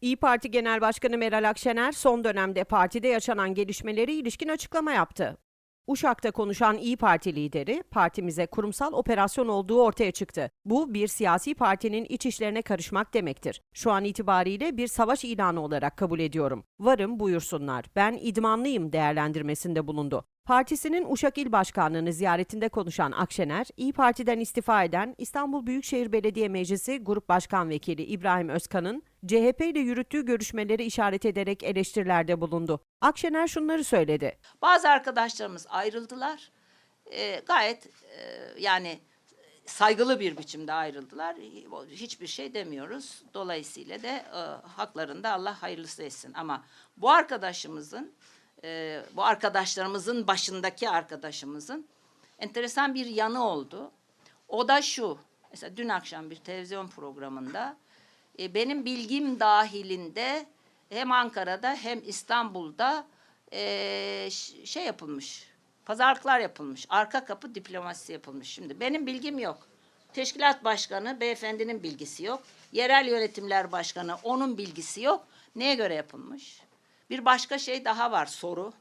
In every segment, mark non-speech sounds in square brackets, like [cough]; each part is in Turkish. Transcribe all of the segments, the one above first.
İyi Parti Genel Başkanı Meral Akşener son dönemde partide yaşanan gelişmeleri ilişkin açıklama yaptı. Uşak'ta konuşan İyi Parti lideri, partimize kurumsal operasyon olduğu ortaya çıktı. Bu bir siyasi partinin iç işlerine karışmak demektir. Şu an itibariyle bir savaş ilanı olarak kabul ediyorum. Varım buyursunlar. Ben idmanlıyım değerlendirmesinde bulundu. Partisinin Uşak İl Başkanlığı'nı ziyaretinde konuşan Akşener, İyi Parti'den istifa eden İstanbul Büyükşehir Belediye Meclisi Grup Başkan Vekili İbrahim Özkan'ın CHP ile yürüttüğü görüşmeleri işaret ederek eleştirilerde bulundu. Akşener şunları söyledi. Bazı arkadaşlarımız ayrıldılar. Ee, gayet e, yani saygılı bir biçimde ayrıldılar. Hiçbir şey demiyoruz. Dolayısıyla da e, haklarında Allah hayırlısı etsin. Ama bu arkadaşımızın, e, bu arkadaşlarımızın başındaki arkadaşımızın enteresan bir yanı oldu. O da şu. Mesela dün akşam bir televizyon programında e, benim bilgim dahilinde hem Ankara'da hem İstanbul'da e, şey yapılmış. Pazarlıklar yapılmış. Arka kapı diplomasisi yapılmış. Şimdi benim bilgim yok. Teşkilat başkanı beyefendinin bilgisi yok. Yerel yönetimler başkanı onun bilgisi yok. Neye göre yapılmış? Bir başka şey daha var soru.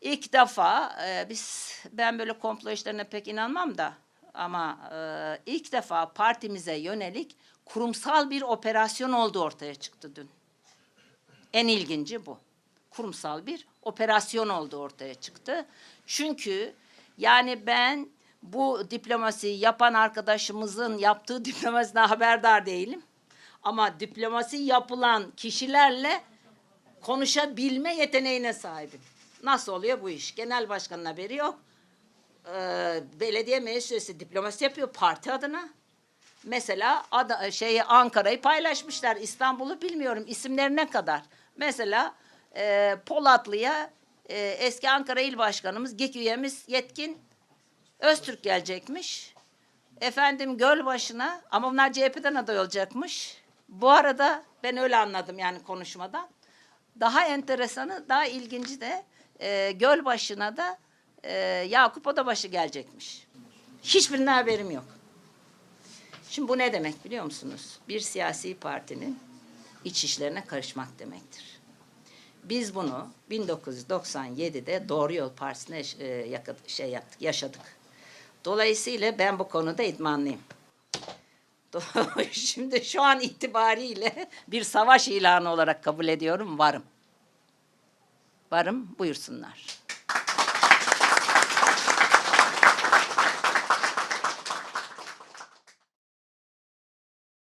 İlk defa e, biz ben böyle komplo işlerine pek inanmam da ama e, ilk defa partimize yönelik kurumsal bir operasyon olduğu ortaya çıktı dün. En ilginci bu. Kurumsal bir operasyon olduğu ortaya çıktı. Çünkü yani ben bu diplomasi yapan arkadaşımızın yaptığı diplomasiden haberdar değilim. Ama diplomasi yapılan kişilerle konuşabilme yeteneğine sahibim. Nasıl oluyor bu iş? Genel başkanın haberi yok. Ee, belediye meclis üyesi diplomasi yapıyor parti adına. Mesela ada, şeyi Ankara'yı paylaşmışlar. İstanbul'u bilmiyorum isimlerine kadar. Mesela e, Polatlı'ya e, eski Ankara İl Başkanımız, GİK üyemiz Yetkin Öztürk gelecekmiş. Efendim Gölbaşı'na ama bunlar CHP'den aday olacakmış. Bu arada ben öyle anladım yani konuşmadan. Daha enteresanı, daha ilginci de e, Gölbaşı'na da e, Yakup Odabaşı gelecekmiş. Hiçbirinden haberim yok. Şimdi bu ne demek biliyor musunuz? Bir siyasi partinin iç işlerine karışmak demektir. Biz bunu 1997'de Doğru Yol Partisi'ne e, şey yaptık, yaşadık. Dolayısıyla ben bu konuda idmanlıyım. [laughs] Şimdi şu an itibariyle bir savaş ilanı olarak kabul ediyorum, varım. Varım, buyursunlar.